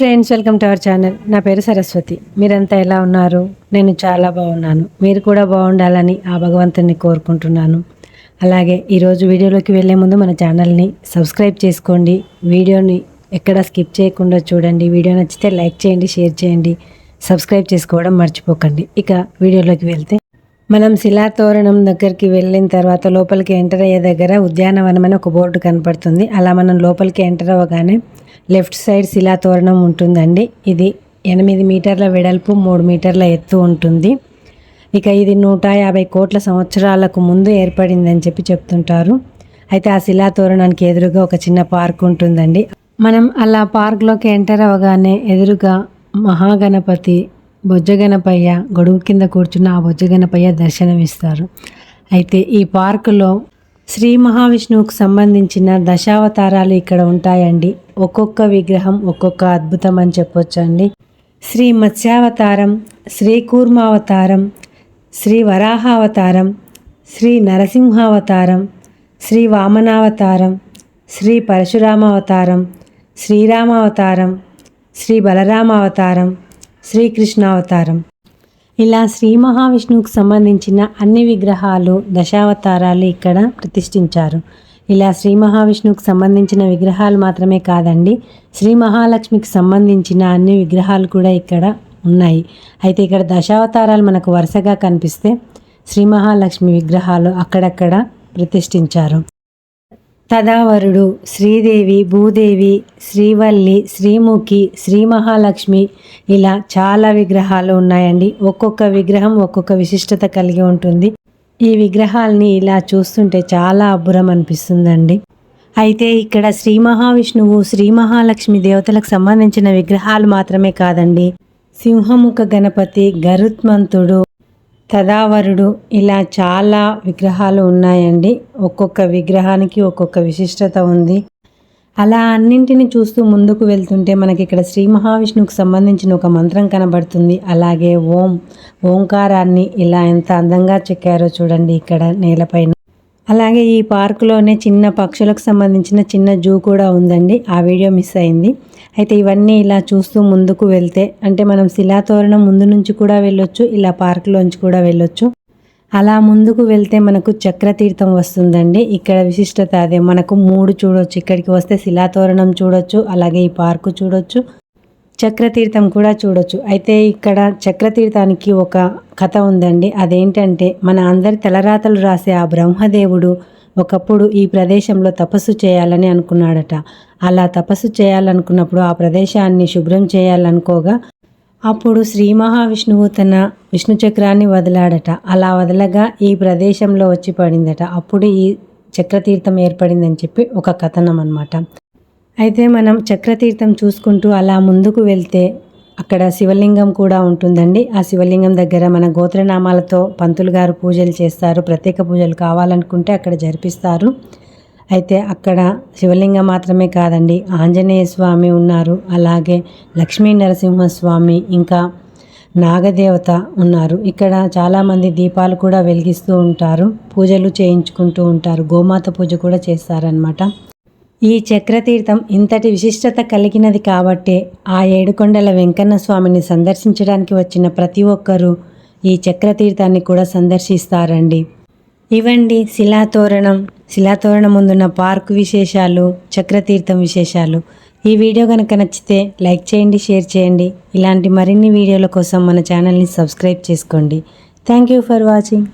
Friends welcome to our channel. నా పేరు సరస్వతి. మీరంతా ఎలా ఉన్నారు? నేను చాలా బాగున్నాను. మీరు కూడా బాగుండాలని ఆ భగవంతుని కోరుకుంటున్నాను. అలాగే ఈరోజు వీడియోలోకి వెళ్ళే ముందు మన ఛానల్ని సబ్స్క్రైబ్ చేసుకోండి. వీడియోని ఎక్కడ స్కిప్ చేయకుండా చూడండి. వీడియో నచ్చితే లైక్ చేయండి షేర్ చేయండి. సబ్స్క్రైబ్ చేసుకోవడం మర్చిపోకండి. ఇక వీడియోలోకి వెళ్తే మనం శిలాతోరణం దగ్గరికి వెళ్ళిన తర్వాత లోపలికి ఎంటర్ అయ్యే దగ్గర ఉద్యానవనం అని ఒక బోర్డు కనపడుతుంది. అలా మనం లోపలికి ఎంటర్ అవ్వగానే లెఫ్ట్ సైడ్ శిలాతోరణం ఉంటుందండి. ఇది ఎనిమిది మీటర్ల వెడల్పు మూడు మీటర్ల ఎత్తు ఉంటుంది. ఇక ఇది నూట యాభై కోట్ల సంవత్సరాలకు ముందు ఏర్పడిందని చెప్పి చెప్తుంటారు. అయితే ఆ శిలాతోరణానికి ఎదురుగా ఒక చిన్న పార్క్ ఉంటుందండి. మనం అలా పార్క్లోకి ఎంటర్ అవ్వగానే ఎదురుగా మహాగణపతి బొజ్జగణపయ్య గొడుగు కింద కూర్చున్న ఆ బొజ్జగణపయ్య దర్శనమిస్తారు. అయితే ఈ పార్కులో శ్రీ మహావిష్ణువుకు సంబంధించిన దశావతారాలు ఇక్కడ ఉంటాయండి. ఒక్కొక్క విగ్రహం ఒక్కొక్క అద్భుతం అని చెప్పొచ్చండి. శ్రీ మత్స్యావతారం శ్రీ కూర్మావతారం శ్రీ వరాహావతారం శ్రీ నరసింహావతారం శ్రీ వామనావతారం శ్రీ పరశురామావతారం శ్రీరామావతారం శ్రీ బలరామావతారం శ్రీకృష్ణావతారం ఇలా శ్రీ మహావిష్ణువుకు సంబంధించిన అన్ని విగ్రహాలు దశావతారాలు ఇక్కడ ప్రతిష్ఠించారు. ఇలా శ్రీ మహావిష్ణువుకు సంబంధించిన విగ్రహాలు మాత్రమే కాదండి శ్రీ మహాలక్ష్మికి సంబంధించిన అన్ని విగ్రహాలు కూడా ఇక్కడ ఉన్నాయి. అయితే ఇక్కడ దశావతారాలు మనకు వరుసగా కనిపిస్తే శ్రీ మహాలక్ష్మి విగ్రహాలు అక్కడక్కడ ప్రతిష్ఠించారు. తదావరుడు శ్రీదేవి భూదేవి శ్రీవల్లి శ్రీముఖి శ్రీ మహాలక్ష్మి ఇలా చాలా విగ్రహాలు ఉన్నాయండి. ఒక్కొక్క విగ్రహం ఒక్కొక్క విశిష్టత కలిగి ఉంటుంది. ఈ విగ్రహాల్ని ఇలా చూస్తుంటే చాలా అబ్బురం అనిపిస్తుందండి. అయితే ఇక్కడ శ్రీ మహావిష్ణువు శ్రీ మహాలక్ష్మి దేవతలకు సంబంధించిన విగ్రహాలు మాత్రమే కాదండి. సింహముఖ గణపతి గరుత్మంతుడు తదావరుడు ఇలా చాలా విగ్రహాలు ఉన్నాయండి. ఒక్కొక్క విగ్రహానికి ఒక్కొక్క విశిష్టత ఉంది. అలా అన్నింటిని చూస్తూ ముందుకు వెళ్తుంటే మనకి ఇక్కడ శ్రీ మహావిష్ణువుకు సంబంధించిన ఒక మంత్రం కనబడుతుంది. అలాగే ఓం ఓంకారాన్ని ఇలా ఎంత అందంగా చెక్కారో చూడండి ఇక్కడ నేలపైన. అలాగే ఈ పార్కులోనే చిన్న పక్షులకు సంబంధించిన చిన్న జూ కూడా ఉందండి. ఆ వీడియో మిస్ అయింది. అయితే ఇవన్నీ ఇలా చూస్తూ ముందుకు వెళ్తే అంటే మనం శిలాతోరణం ముందు నుంచి కూడా వెళ్ళొచ్చు ఇలా పార్కులోంచి కూడా వెళ్ళొచ్చు. అలా ముందుకు వెళ్తే మనకు చక్రతీర్థం వస్తుందండి. ఇక్కడ విశిష్టత అదే. మనకు మూడు చూడొచ్చు. ఇక్కడికి వస్తే శిలాతోరణం చూడొచ్చు. అలాగే ఈ పార్కు చూడొచ్చు. చక్రతీర్థం కూడా చూడొచ్చు. అయితే ఇక్కడ చక్రతీర్థానికి ఒక కథ ఉందండి. అదేంటంటే మన అందరి తలరాతలు రాసే ఆ బ్రహ్మదేవుడు ఒకప్పుడు ఈ ప్రదేశంలో తపస్సు చేయాలని అనుకున్నాడట. అలా తపస్సు చేయాలనుకున్నప్పుడు ఆ ప్రదేశాన్ని శుభ్రం చేయాలనుకోగా అప్పుడు శ్రీ మహావిష్ణువు తన విష్ణు చక్రాన్ని వదిలాడట. అలా వదలగా ఈ ప్రదేశంలో వచ్చి పడిందట. అప్పుడు ఈ చక్రతీర్థం ఏర్పడిందని చెప్పి ఒక కథనం అనమాట అయితే మనం చక్రతీర్థం చూసుకుంటూ అలా ముందుకు వెళ్తే అక్కడ శివలింగం కూడా ఉంటుందండి. ఆ శివలింగం దగ్గర మన గోత్రనామాలతో పంతులు గారు పూజలు చేస్తారు. ప్రత్యేక పూజలు కావాలనుకుంటే అక్కడ జరిపిస్తారు. అయితే అక్కడ శివలింగం మాత్రమే కాదండి. ఆంజనేయ స్వామి ఉన్నారు. అలాగే లక్ష్మీ నరసింహస్వామి ఇంకా నాగదేవత ఉన్నారు. ఇక్కడ చాలామంది దీపాలు కూడా వెలిగిస్తూ ఉంటారు. పూజలు చేయించుకుంటూ ఉంటారు. గోమాత పూజ కూడా చేస్తారనమాట ఈ చక్రతీర్థం ఇంతటి విశిష్టత కలిగినది కాబట్టే ఆ ఏడుకొండల వెంకన్న స్వామిని సందర్శించడానికి వచ్చిన ప్రతి ఒక్కరూ ఈ చక్రతీర్థాన్ని కూడా సందర్శిస్తారండి. ఇవండి శిలాతోరణం శిలాతోరణం ముందున్న పార్కు విశేషాలు చక్రతీర్థం విశేషాలు. ఈ వీడియో కనుక నచ్చితే లైక్ చేయండి షేర్ చేయండి. ఇలాంటి మరిన్ని వీడియోల కోసం మన ఛానల్ని సబ్స్క్రైబ్ చేసుకోండి. Thank you for watching.